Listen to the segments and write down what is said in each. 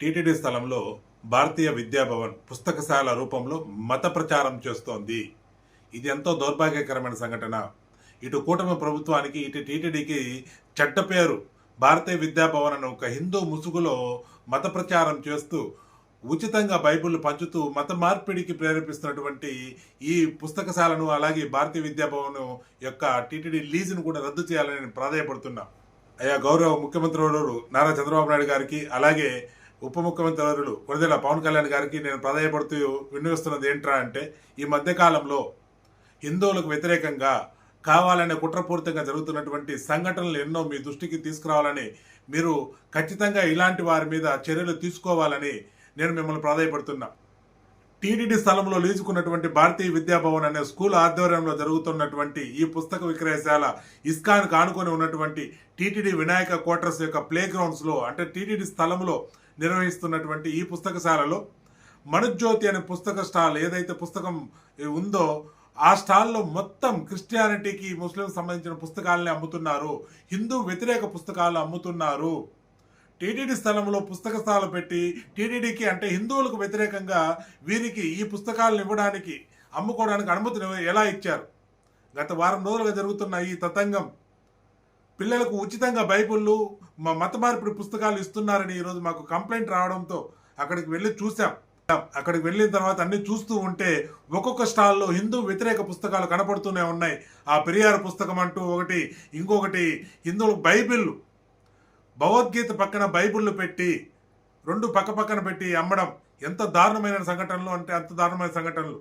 TTD స్థలంలో భారతీయ విద్యాభవన్ పుస్తకశాల రూపంలో మత ప్రచారం చేస్తోంది. ఇది ఎంతో దౌర్భాగ్యకరమైన సంఘటన. ఇటు కూటమి ప్రభుత్వానికి ఇటు టీటీడీకి చెడ్డ పేరు. భారతీయ విద్యాభవన్ అనే ఒక హిందూ ముసుగులో మత ప్రచారం చేస్తూ ఉచితంగా బైబిల్ పంచుతూ మత మార్పిడికి ప్రేరేపిస్తున్నటువంటి ఈ పుస్తకశాలను అలాగే భారతీయ విద్యాభవన్ యొక్క టీటీడీ లీజును కూడా రద్దు చేయాలని నేను ప్రాధాయపడుతున్నా. అయ్యా గౌరవ ముఖ్యమంత్రి నారా చంద్రబాబు నాయుడు గారికి అలాగే ఉప ముఖ్యమంత్రి వర్యులు పవన్ కళ్యాణ్ గారికి నేను ప్రాధాయపడుతూ వినియోగిస్తున్నది ఏంట్రా అంటే ఈ మధ్యకాలంలో హిందువులకు వ్యతిరేకంగా కావాలనే కుట్రపూరితంగా జరుగుతున్నటువంటి సంఘటనలు ఎన్నో మీ దృష్టికి తీసుకురావాలని మీరు ఖచ్చితంగా ఇలాంటి వారి మీద చర్యలు తీసుకోవాలని నేను మిమ్మల్ని ప్రాధాయపడుతున్నా. టీటీడీ స్థలంలో లీజుకున్నటువంటి భారతీయ విద్యాభవన్ అనే స్కూల్ ఆధ్వర్యంలో జరుగుతున్నటువంటి ఈ పుస్తక విక్రయశాల ఇస్కాన్కు ఆనుకొని ఉన్నటువంటి టీటీడీ వినాయక క్వార్టర్స్ యొక్క ప్లే గ్రౌండ్స్లో అంటే టీటీడీ స్థలంలో నిర్వహిస్తున్నటువంటి ఈ పుస్తకశాలలో మనుజ్యోతి అనే పుస్తక స్టాల్ ఏదైతే పుస్తకం ఉందో ఆ స్టాల్లో మొత్తం క్రిస్టియానిటీకి ముస్లిం సంబంధించిన పుస్తకాలని అమ్ముతున్నారు. హిందూ వ్యతిరేక పుస్తకాలు అమ్ముతున్నారు. టీటీడీ స్థలంలో పుస్తక స్థాలు పెట్టి టీటీడీకి అంటే హిందువులకు వ్యతిరేకంగా వీరికి ఈ పుస్తకాలను ఇవ్వడానికి అమ్ముకోవడానికి అనుమతిని ఎలా ఇచ్చారు? గత వారం రోజులుగా జరుగుతున్న ఈ తతంగం పిల్లలకు ఉచితంగా బైబిళ్ళు మా మత మార్పిడి పుస్తకాలు ఇస్తున్నారని ఈరోజు మాకు కంప్లైంట్ రావడంతో అక్కడికి వెళ్ళి చూసాం అక్కడికి వెళ్ళిన తర్వాత అన్ని చూస్తూ ఉంటే ఒక్కొక్క స్టాల్లో హిందూ వ్యతిరేక పుస్తకాలు కనపడుతూనే ఉన్నాయి. ఆ పెరియార్ పుస్తకం అంటూ ఒకటి ఇంకొకటి హిందువులు బైబిల్ భగవద్గీత పక్కన బైబిళ్ళు పెట్టి రెండు పక్క పక్కన పెట్టి అమ్మడం ఎంత దారుణమైన సంఘటనలు అంటే అంత దారుణమైన సంఘటనలు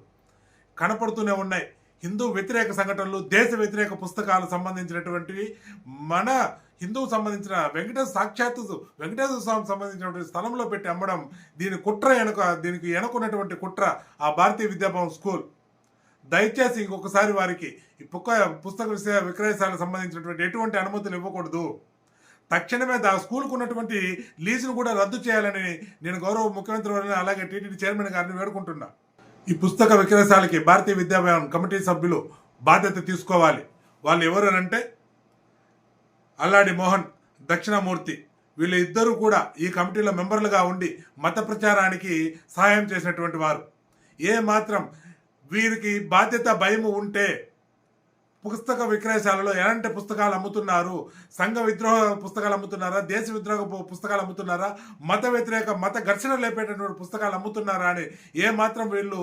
కనపడుతూనే ఉన్నాయి. హిందూ వ్యతిరేక సంఘటనలు దేశ వ్యతిరేక పుస్తకాలు సంబంధించినటువంటివి మన హిందువు సంబంధించిన వెంకటేశ్వర సాక్షాత్తు వెంకటేశ్వర స్వామి సంబంధించినటువంటి స్థలంలో పెట్టి అమ్మడం దీని కుట్ర వెనుక దీనికి వెనుకున్నటువంటి కుట్ర ఆ భారతీయ విద్యాభవన్ స్కూల్. దయచేసి ఇంకొకసారి వారికి ఈ పుక్క పుస్తక విషయ విక్రయశాలకు సంబంధించినటువంటి ఎటువంటి అనుమతులు ఇవ్వకూడదు. తక్షణమే ఆ స్కూల్కు ఉన్నటువంటి లీజును కూడా రద్దు చేయాలని నేను గౌరవ ముఖ్యమంత్రి వారిని అలాగే టీటీడీ చైర్మన్ గారిని వేడుకుంటున్నా. ఈ పుస్తక విక్రయశాలకి భారతీయ విద్యాభవన్ కమిటీ సభ్యులు బాధ్యత తీసుకోవాలి. వాళ్ళు ఎవరు అంటే అల్లాడి మోహన్ దక్షిణమూర్తి. వీళ్ళు ఇద్దరు కూడా ఈ కమిటీలో మెంబర్లుగా ఉండి మత ప్రచారానికి సహాయం చేసినటువంటి వారు. ఏ మాత్రం వీరికి బాధ్యత భయము ఉంటే పుస్తక విక్రయశాలలో ఎలాంటి పుస్తకాలు అమ్ముతున్నారు? సంఘ విద్రోహ పుస్తకాలు అమ్ముతున్నారా? దేశ విద్రోహ పుస్తకాలు అమ్ముతున్నారా? మత వ్యతిరేక మత ఘర్షణ లేపేటటువంటి పుస్తకాలు అమ్ముతున్నారా అని ఏ మాత్రం వీళ్ళు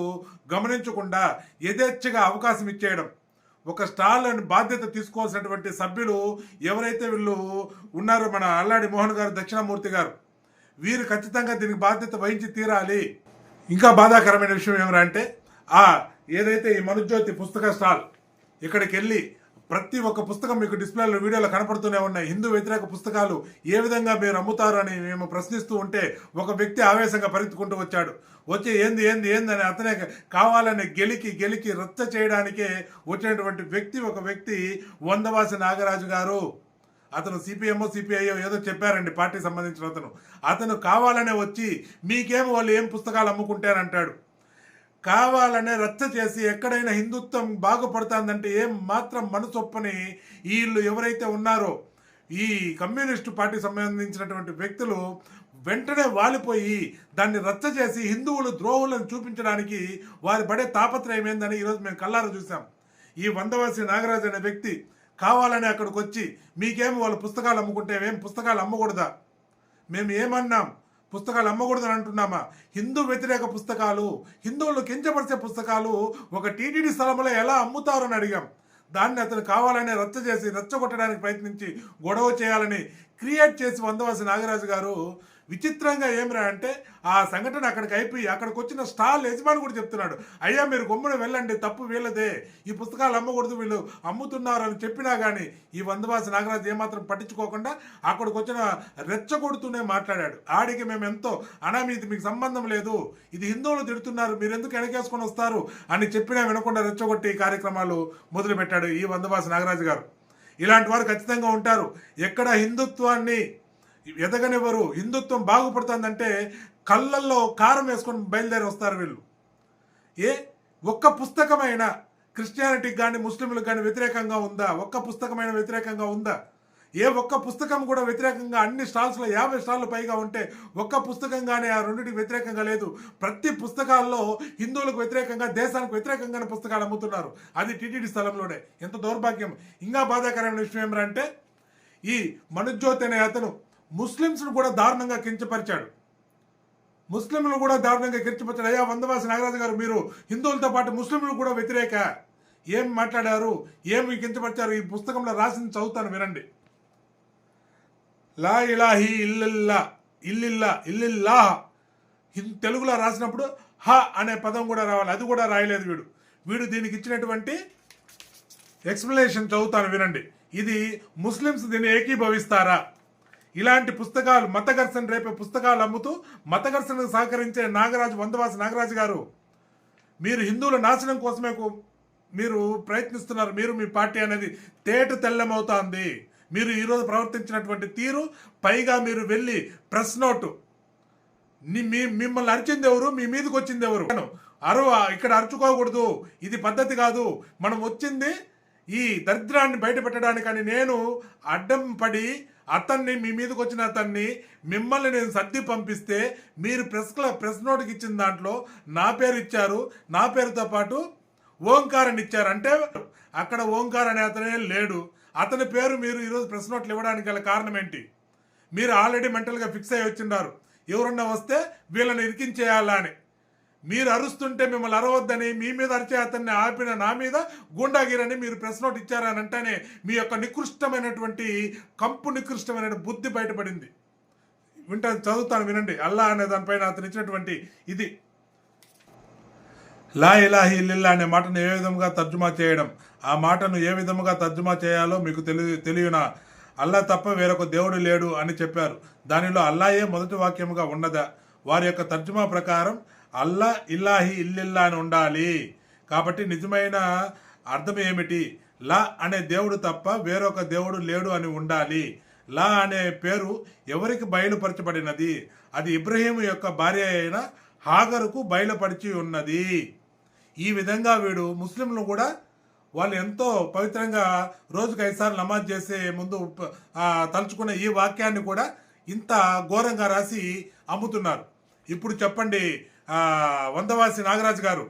గమనించకుండా యథేచ్ఛగా అవకాశం ఇచ్చేయడం. ఒక స్టాల్ అని బాధ్యత తీసుకోవాల్సినటువంటి సభ్యులు ఎవరైతే వీళ్ళు ఉన్నారో మన అల్లాడి మోహన్ గారు దక్షిణామూర్తి గారు వీరు ఖచ్చితంగా దీనికి బాధ్యత వహించి తీరాలి. ఇంకా బాధాకరమైన విషయం ఏమిరా అంటే ఆ ఏదైతే ఈ మనుజ్యోతి పుస్తక స్టాల్ ఇక్కడికి వెళ్ళి ప్రతి ఒక్క పుస్తకం మీకు డిస్ప్లేలో వీడియోలో కనపడుతూనే ఉన్నాయి. హిందూ వ్యతిరేక పుస్తకాలు ఏ విధంగా మీరు అమ్ముతారు అని మేము ప్రశ్నిస్తూ ఉంటే ఒక వ్యక్తి ఆవేశంగా పరిగెత్తుకుంటూ వచ్చాడు. వచ్చి ఏంది ఏంది ఏంది అని అతనే కావాలని గెలికి గెలికి రచ్చ చేయడానికే వచ్చినటువంటి వ్యక్తి ఒక వ్యక్తి వందవాసి నాగరాజు గారు. అతను సిపిఎంఓ సిపిఐఓ ఏదో చెప్పారండి పార్టీ సంబంధించిన అతను. అతను కావాలనే వచ్చి మీకేమో వాళ్ళు ఏం పుస్తకాలు అమ్ముకుంటారంటాడు. కావాలనే రచ్చ చేసి ఎక్కడైనా హిందుత్వం బాగుపడుతుందంటే ఏం మాత్రం మనసొప్పని వీళ్ళు ఎవరైతే ఉన్నారో ఈ కమ్యూనిస్టు పార్టీ సంబంధించినటువంటి వ్యక్తులు వెంటనే వాలిపోయి దాన్ని రచ్చ చేసి హిందువులు ద్రోహులను చూపించడానికి వారి పడే తాపత్రయం ఏందని ఈరోజు మేము కల్లారా చూసాం ఈ వందవాసి నాగరాజు అనే వ్యక్తి కావాలని అక్కడికి వచ్చి మీకేం వాళ్ళు పుస్తకాలు అమ్ముకుంటే ఏం పుస్తకాలు అమ్మకూడదా? మేము ఏమన్నాం? పుస్తకాలు అమ్మకూడదని అంటున్నామా? హిందూ వ్యతిరేక పుస్తకాలు హిందువులు కించపరిచే పుస్తకాలు ఒక టీటీడీ స్థలంలో ఎలా అమ్ముతారు అని అడిగాం. దాన్ని అతను కావాలని రచ్చ చేసి రచ్చగొట్టడానికి ప్రయత్నించి గొడవ చేయాలని క్రియేట్ చేసి వందవాసి నాగరాజు గారు విచిత్రంగా ఏమిరా అంటే ఆ సంఘటన అక్కడికి అయిపోయి అక్కడికి వచ్చిన స్టాల్ యజమాని కూడా చెప్తున్నాడు. అయ్యా మీరు గమ్మున వెళ్ళండి తప్పు వీళ్ళదే. ఈ పుస్తకాలు అమ్మకూడదు వీళ్ళు. అమ్ముతున్నారు అని చెప్పినా కానీ ఈ వందవాసి నాగరాజు ఏమాత్రం పట్టించుకోకుండా అక్కడికి వచ్చిన రెచ్చగొడుతూనే మాట్లాడాడు. ఆడికి మేము ఎంతో అనా మీకు సంబంధం లేదు. ఇది హిందువులు తిడుతున్నారు. మీరు ఎందుకు వెనకేసుకొని వస్తారు? అని చెప్పినా వినకుండా రెచ్చగొట్టి కార్యక్రమాలు మొదలుపెట్టాడు ఈ వందవాసి నాగరాజు గారు. ఇలాంటి వారు ఖచ్చితంగా ఉంటారు. ఎక్కడ హిందుత్వాన్ని ఎదగనివ్వరు. హిందుత్వం బాగుపడుతుందంటే కళ్ళల్లో కారం వేసుకొని బయలుదేరి వస్తారు వీళ్ళు. ఏ? ఒక్క పుస్తకమైన క్రిస్టియానిటీకి కానీ ముస్లింలకు కానీ వ్యతిరేకంగా ఉందా? ఒక్క పుస్తకమైన వ్యతిరేకంగా ఉందా? ఏ ఒక్క పుస్తకం కూడా వ్యతిరేకంగా అన్ని స్టాల్స్లో యాభై స్టాళ్ళు పైగా ఉంటే ఒక్క పుస్తకం కానీ ఆ రెండింటికి వ్యతిరేకంగా లేదు. ప్రతి పుస్తకాల్లో హిందువులకు వ్యతిరేకంగా దేశానికి వ్యతిరేకంగానే పుస్తకాలు అమ్ముతున్నారు. అది టీటీడీ స్థలంలోనే. ఎంత దౌర్భాగ్యం. ఇంకా బాధాకరమైన విషయం ఏమిటంటే ఈ మనుజ్యోతి అనే అతను ముస్లిమ్స్ను కూడా దారుణంగా కించపరిచాడు. ముస్లింలు కూడా దారుణంగా కించపరిచాడు. అయ్యా వందవాసి నాగరాజు గారు మీరు హిందువులతో పాటు ముస్లింలు కూడా వ్యతిరేక. ఏం మాట్లాడారు? ఏమి కించపరిచారు? ఈ పుస్తకంలో రాసింది చదువుతాను వినండి. లా ఇలాహి ఇల్లిల్లా ఇల్లిల్లా ఇల్లిల్లా హిం- తెలుగులో రాసినప్పుడు హ అనే పదం కూడా రావాలి. అది కూడా రాయలేదు వీడు. వీడు దీనికి ఇచ్చినటువంటి ఎక్స్ప్లెనేషన్ చదువుతాను వినండి. ఇది ముస్లిమ్స్ దీన్ని ఏకీభవిస్తారా? ఇలాంటి పుస్తకాలు మతఘర్షణ రేపే పుస్తకాలు అమ్ముతూ మతఘర్షణకు సహకరించే నాగరాజు వందవాసి నాగరాజు గారు మీరు హిందువుల నాశనం కోసమే కు- మీరు ప్రయత్నిస్తున్నారు మీరు మీ పార్టీ అనేది తేట తెల్లమవుతోంది. మీరు ఈరోజు ప్రవర్తించినటువంటి తీరు పైగా మీరు వెళ్ళి ప్రెస్ నోటు. మీ మిమ్మల్ని అరిచింది ఎవరు? మీ మీదకి వచ్చింది ఎవరు? అరువ ఇక్కడ అరుచుకోకూడదు. ఇది పద్ధతి కాదు. మనం వచ్చింది ఈ దరిద్రాన్ని బయట పెట్టడానికని నేను అడ్డం పడి అతన్ని మీ మీదకి వచ్చిన అతన్ని మిమ్మల్ని నేను సర్ది పంపిస్తే మీరు ప్రెస్ క్లబ్ ప్రెస్ నోట్కి ఇచ్చిన దాంట్లో నా పేరు ఇచ్చారు నా పేరుతో పాటు ఓంకారని ఇచ్చారు. అంటే అక్కడ ఓంకార్ అనే అతనే లేడు. అతని పేరు మీరు ఈరోజు ప్రెస్ నోట్లు ఇవ్వడానికి గల కారణం ఏంటి? మీరు ఆల్రెడీ మెంటల్గా ఫిక్స్ అయ్యి వచ్చిండారు. ఎవరన్నా వస్తే వీళ్ళని ఇరికించేయాలా అని. మీరు అరుస్తుంటే మిమ్మల్ని అరవద్దని మీ మీద అరిచే అతన్ని ఆపిన నా మీద గుండాగిరని మీరు ప్రెస్ నోట్ ఇచ్చారని అంటేనే మీ యొక్క నికృష్టమైనటువంటి కంపు నికృష్టమైన బుద్ధి బయటపడింది. వింటా చదువుతాను వినండి. అల్లా అనే దానిపైన అతను ఇచ్చినటువంటి ఇది. లా ఇలాహి ఇల్లిల్లా అనే మాటను ఏ విధంగా తర్జుమా చేయడం? ఆ మాటను ఏ విధముగా తర్జుమా చేయాలో మీకు తెలియ తెలియనా? అల్లా తప్ప వేరొక దేవుడు లేడు అని చెప్పారు. దానిలో అల్లాయే మొదటి వాక్యముగా ఉన్నదా? వారి యొక్క తర్జుమా ప్రకారం అల్లా ఇల్లాహి ఇల్లిల్లా అని ఉండాలి. కాబట్టి నిజమైన అర్థం ఏమిటి? లా అనే దేవుడు తప్ప వేరొక దేవుడు లేడు అని ఉండాలి. లా అనే పేరు ఎవరికి బయలుపరచబడినది? అది ఇబ్రహీం యొక్క భార్య అయిన హాగరుకు బయలుపరిచి ఉన్నది. ఈ విధంగా వీడు ముస్లింలు కూడా వాళ్ళు ఎంతో పవిత్రంగా రోజుకు ఐదుసార్లు నమాజ్ చేసే ముందు తలుచుకున్న ఈ వాక్యాన్ని కూడా ఇంత ఘోరంగా రాసి అమ్ముతున్నారు. ఇప్పుడు చెప్పండి వందవాసి నాగరాజు గారు.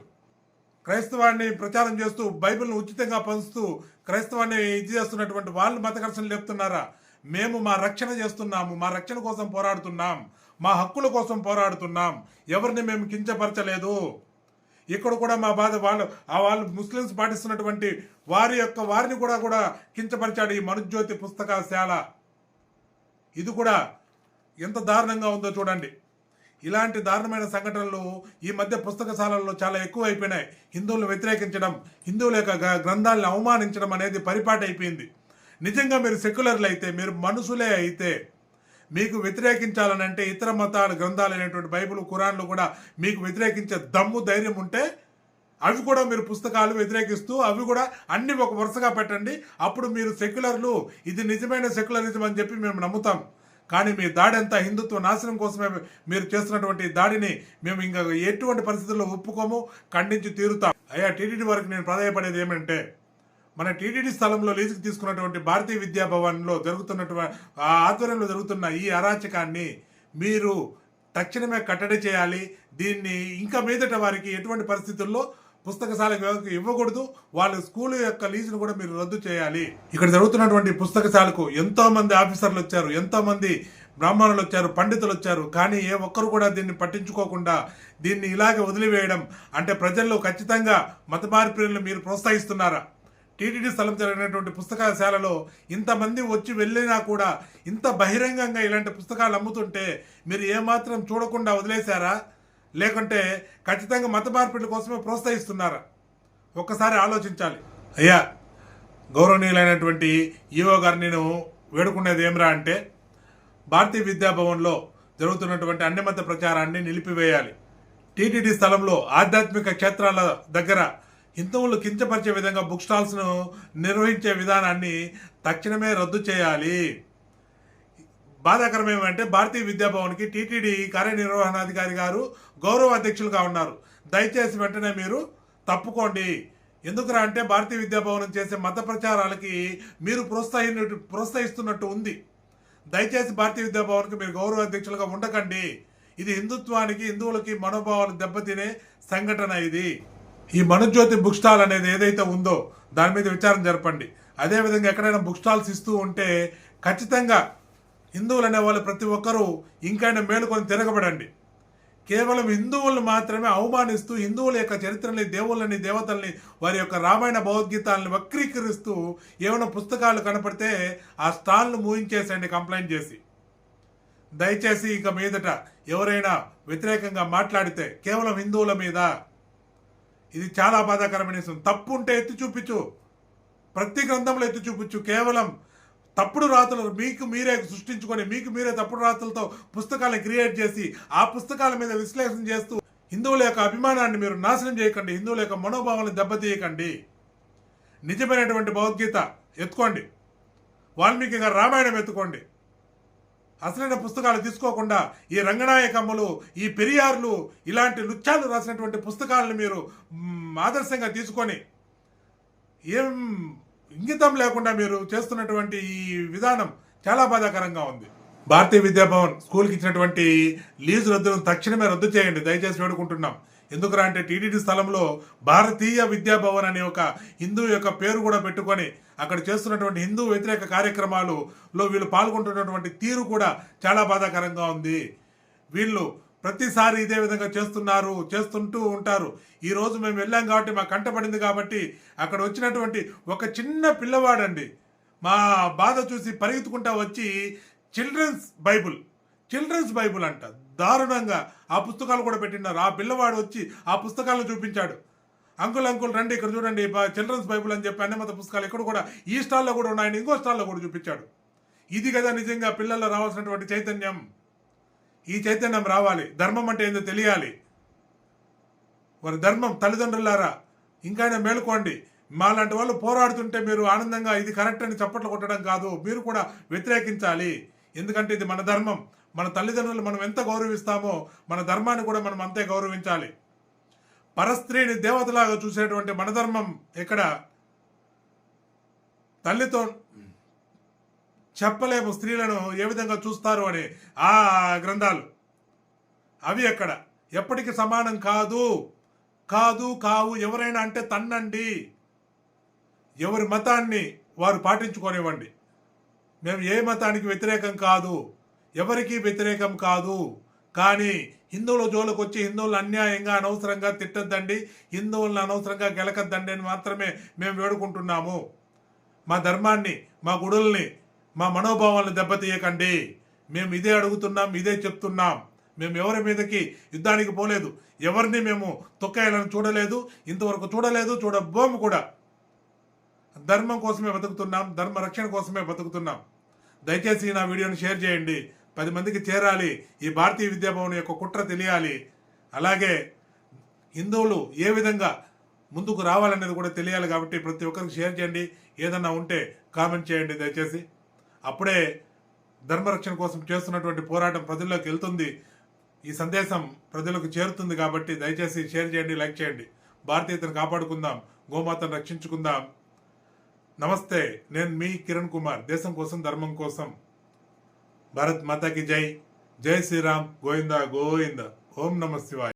క్రైస్తవాన్ని ప్రచారం చేస్తూ బైబిల్ను ఉచితంగా పంచుతూ క్రైస్తవాన్ని ఇది చేస్తున్నటువంటి వాళ్ళు మత ఘర్షణ లేపుతున్నారా? మేము మా రక్షణ చేస్తున్నాము మా రక్షణ కోసం పోరాడుతున్నాం మా హక్కుల కోసం పోరాడుతున్నాం. ఎవరిని మేము కించపరచలేదు? ఇక్కడ కూడా మా బాధ వాళ్ళు ఆ వాళ్ళు ముస్లిమ్స్ పాటిస్తున్నటువంటి వారి యొక్క వారిని కూడా కూడా కించపరిచాడు ఈ మనుజ్యోతి పుస్తకశాల. ఇది కూడా ఎంత దారుణంగా ఉందో చూడండి. ఇలాంటి దారుణమైన సంఘటనలు ఈ మధ్య పుస్తకశాలల్లో చాలా ఎక్కువ అయిపోయినాయి హిందువులను వ్యతిరేకించడం హిందువుల యొక్క గ్రంథాలను అవమానించడం అనేది పరిపాటి అయిపోయింది. నిజంగా మీరు సెక్యులర్లు అయితే మీరు మనుషులే అయితే మీకు వ్యతిరేకించాలని అంటే ఇతర మతాల గ్రంథాలు అనేటువంటి బైబిల్ ఖురాన్లు కూడా మీకు వ్యతిరేకించే దమ్ము ధైర్యం ఉంటే అవి కూడా మీరు పుస్తకాలు వ్యతిరేకిస్తూ అవి కూడా అన్ని ఒక వరుసగా పెట్టండి. అప్పుడు మీరు సెక్యులర్లు. ఇది నిజమైన సెక్యులరిజం అని చెప్పి మేము నమ్ముతాం. కానీ మీ దాడి అంతా హిందుత్వ నాశనం కోసమే మీరు చేస్తున్నటువంటి దాడిని మేము ఇంకా ఎటువంటి పరిస్థితుల్లో ఒప్పుకోము ఖండించి తీరుతాం. అయ్యా టీటీడీ వరకు నేను ప్రాధాయపడేది ఏమంటే మన టీటీడీ స్థలంలో లీజుకు తీసుకున్నటువంటి భారతీయ విద్యా భవన్లో జరుగుతున్నటువంటి ఆ ఆధ్వర్యంలో జరుగుతున్న ఈ అరాచకాన్ని మీరు తక్షణమే కట్టడి చేయాలి. దీన్ని ఇంకా మీదట వారికి ఎటువంటి పరిస్థితుల్లో పుస్తకశాలకు ఇవ్వకూడదు. వాళ్ళ స్కూల్ యొక్క లీజును కూడా మీరు రద్దు చేయాలి. ఇక్కడ జరుగుతున్నటువంటి పుస్తకశాలకు ఎంతో మంది ఆఫీసర్లు వచ్చారు ఎంతో మంది బ్రాహ్మణులు వచ్చారు పండితులు వచ్చారు. కానీ ఏ ఒక్కరు కూడా దీన్ని పట్టించుకోకుండా దీన్ని ఇలాగే వదిలివేయడం అంటే ప్రజల్లో ఖచ్చితంగా మత మార్పిడులను మీరు ప్రోత్సహిస్తున్నారా? టీటీడీ స్థలం జరిగినటువంటి పుస్తకశాలలో ఇంతమంది వచ్చి వెళ్ళినా కూడా ఇంత బహిరంగంగా ఇలాంటి పుస్తకాలు అమ్ముతుంటే మీరు ఏమాత్రం చూడకుండా వదిలేశారా? లేకుంటే ఖచ్చితంగా మత మార్పిడి కోసమే ప్రోత్సహిస్తున్నారా? ఒక్కసారి ఆలోచించాలి. అయ్యా గౌరవనీయులైనటువంటి ఈవో గారు నేను వేడుకునేది ఏమిరా అంటే భారతీయ విద్యాభవన్లో జరుగుతున్నటువంటి అన్ని మత ప్రచారాన్ని నిలిపివేయాలి. టీటీడీ స్థలంలో ఆధ్యాత్మిక క్షేత్రాల దగ్గర హిందువులు కించపరిచే విధంగా బుక్ స్టాల్స్ను నిర్వహించే విధానాన్ని తక్షణమే రద్దు చేయాలి. బాధాకరం ఏమంటే భారతీయ విద్యాభవన్కి టీటీడీ కార్యనిర్వహణాధికారి గారు గౌరవ అధ్యక్షులుగా ఉన్నారు. దయచేసి వెంటనే మీరు తప్పుకోండి. ఎందుకురా అంటే భారతీయ విద్యాభవనం చేసే మత ప్రచారాలకి మీరు ప్రోత్సహి ప్రోత్సహిస్తున్నట్టు ఉంది. దయచేసి భారతీయ విద్యాభవన్కి మీరు గౌరవ అధ్యక్షులుగా ఉండకండి. ఇది హిందుత్వానికి హిందువులకి మనోభావాలు దెబ్బతినే సంఘటన ఇది. ఈ మనుజ్యోతి బుక్ స్టాల్ అనేది ఏదైతే ఉందో దాని మీద విచారం జరపండి. అదేవిధంగా ఎక్కడైనా బుక్ స్టాల్స్ ఇస్తూ ఉంటే ఖచ్చితంగా హిందువులు అనేవాళ్ళు ప్రతి ఒక్కరూ ఇంకైనా మేలుకొని తిరగబడండి. కేవలం హిందువులను మాత్రమే అవమానిస్తూ హిందువుల యొక్క చరిత్రని దేవుళ్ళని దేవతల్ని వారి యొక్క రామాయణ భగవద్గీతాలను వక్రీకరిస్తూ ఏమైనా పుస్తకాలు కనపడితే ఆ స్టాల్ను మూయించేసండి కంప్లైంట్ చేసి. దయచేసి ఇక మీదట ఎవరైనా వ్యతిరేకంగా మాట్లాడితే కేవలం హిందువుల మీద. ఇది చాలా బాధాకరమైన విషయం. తప్పు ఉంటే ఎత్తి చూపించు. ప్రతి గ్రంథంలో ఎత్తి చూపించు. కేవలం తప్పుడు రాతలు మీకు మీరే సృష్టించుకొని మీకు మీరే తప్పుడు రాతలతో పుస్తకాలను క్రియేట్ చేసి ఆ పుస్తకాల మీద విశ్లేషణ చేస్తూ హిందువుల యొక్క అభిమానాన్ని మీరు నాశనం చేయకండి హిందువుల యొక్క మనోభావాలను దెబ్బతీయకండి. నిజమైనటువంటి భగవద్గీత ఎత్తుకోండి. వాల్మీకి గారు రామాయణం ఎత్తుకోండి. అసలైన పుస్తకాలు తీసుకోకుండా ఈ రంగనాయకమ్మలు ఈ పెరియార్లు ఇలాంటి నృత్యాలు రాసినటువంటి పుస్తకాలను మీరు ఆదర్శంగా తీసుకొని ఏం ఇంగితం లేకుండా మీరు చేస్తున్నటువంటి ఈ విధానం చాలా బాధాకరంగా ఉంది. భారతీయ విద్యాభవన్ స్కూల్కి ఇచ్చినటువంటి లీజు రద్దును తక్షణమే రద్దు చేయండి. దయచేసి వేడుకుంటున్నాం. ఎందుకురా అంటే టీటీడీ స్థలంలో భారతీయ విద్యాభవన్ అనే ఒక హిందూ యొక్క పేరు కూడా పెట్టుకొని అక్కడ చేస్తున్నటువంటి హిందూ వ్యతిరేక కార్యక్రమాలులో వీళ్ళు పాల్గొంటున్నటువంటి తీరు కూడా చాలా బాధాకరంగా ఉంది. వీళ్ళు ప్రతిసారి ఇదే విధంగా చేస్తున్నారు చేస్తుంటూ ఉంటారు. ఈరోజు మేము వెళ్ళాం కాబట్టి మా కంటపడింది కాబట్టి అక్కడ వచ్చినటువంటి ఒక చిన్న పిల్లవాడండి. మా బాధ చూసి పరిగెత్తుకుంటా వచ్చి చిల్డ్రన్స్ బైబుల్ చిల్డ్రన్స్ బైబుల్ అంట. దారుణంగా ఆ పుస్తకాలు కూడా పెట్టినారు. ఆ పిల్లవాడు వచ్చి ఆ పుస్తకాలను చూపించాడు. అంకుల్ అంకుల్ రండి ఇక్కడ చూడండి చిల్డ్రన్స్ బైబుల్ అని చెప్పి అన్నమత పుస్తకాలు ఇక్కడ కూడా ఈ స్టాల్లో కూడా ఉన్నాయని ఇంకో స్టాల్లో కూడా చూపించాడు. ఇది కదా నిజంగా పిల్లల్లో రావాల్సినటువంటి చైతన్యం. ఈ చైతన్యం రావాలి. ధర్మం అంటే ఏందో తెలియాలి. వారి ధర్మం తల్లిదండ్రులారా ఇంకైనా మేలుకోండి. మాలాంటి వాళ్ళు పోరాడుతుంటే మీరు ఆనందంగా ఇది కరెక్ట్ అని చప్పట్లు కొట్టడం కాదు. మీరు కూడా వ్యతిరేకించాలి. ఎందుకంటే ఇది మన ధర్మం. మన తల్లిదండ్రులు మనం ఎంత గౌరవిస్తామో మన ధర్మాన్ని కూడా మనం అంతే గౌరవించాలి. పరస్త్రీని దేవతలాగా చూసేటువంటి మన ధర్మం ఎక్కడ? తల్లితో చెప్పలేము స్త్రీలను ఏ విధంగా చూస్తారు అని ఆ గ్రంథాలు. అవి ఎక్కడ? ఎప్పటికి సమానం కాదు. కాదు కావు ఎవరైనా అంటే తన్నండి. ఎవరి మతాన్ని వారు పాటించుకోనివ్వండి. మేము ఏ మతానికి వ్యతిరేకం కాదు. ఎవరికీ వ్యతిరేకం కాదు. కానీ హిందువుల జోలికి వచ్చి హిందువులను అన్యాయంగా అనవసరంగా తిట్టద్దండి హిందువులను అనవసరంగా గెలకద్దండి అని మాత్రమే మేము వేడుకుంటున్నాము. మా ధర్మాన్ని మా గుడుల్ని మా మనోభావాలను దెబ్బతీయకండి. మేము ఇదే అడుగుతున్నాం ఇదే చెప్తున్నాం. మేము ఎవరి మీదకి యుద్ధానికి పోలేదు. ఎవరిని మేము తొక్కేయాలని చూడలేదు. ఇంతవరకు చూడలేదు చూడబోము కూడా. ధర్మం కోసమే బతుకుతున్నాం ధర్మ రక్షణ కోసమే బతుకుతున్నాం. దయచేసి నా వీడియోని షేర్ చేయండి. పది మందికి చేరాలి. ఈ భారతీయ విద్యాభవన్ యొక్క కుట్ర తెలియాలి. అలాగే హిందువులు ఏ విధంగా ముందుకు రావాలనేది కూడా తెలియాలి కాబట్టి ప్రతి ఒక్కరికి షేర్ చేయండి. ఏదన్నా ఉంటే కామెంట్ చేయండి దయచేసి. అప్పుడే ధర్మరక్షణ కోసం చేస్తున్నటువంటి పోరాటం ప్రజల్లోకి వెళ్తుంది. ఈ సందేశం ప్రజలకు చేరుతుంది కాబట్టి దయచేసి షేర్ చేయండి లైక్ చేయండి. భారతీయతను కాపాడుకుందాం గోమాతను రక్షించుకుందాం. నమస్తే నేను మీ కిరణ్ కుమార్. దేశం కోసం ధర్మం కోసం. భారత్ మాతాకి జై. జై శ్రీరామ్ గోవింద గోవింద. ఓం నమ శివాయ.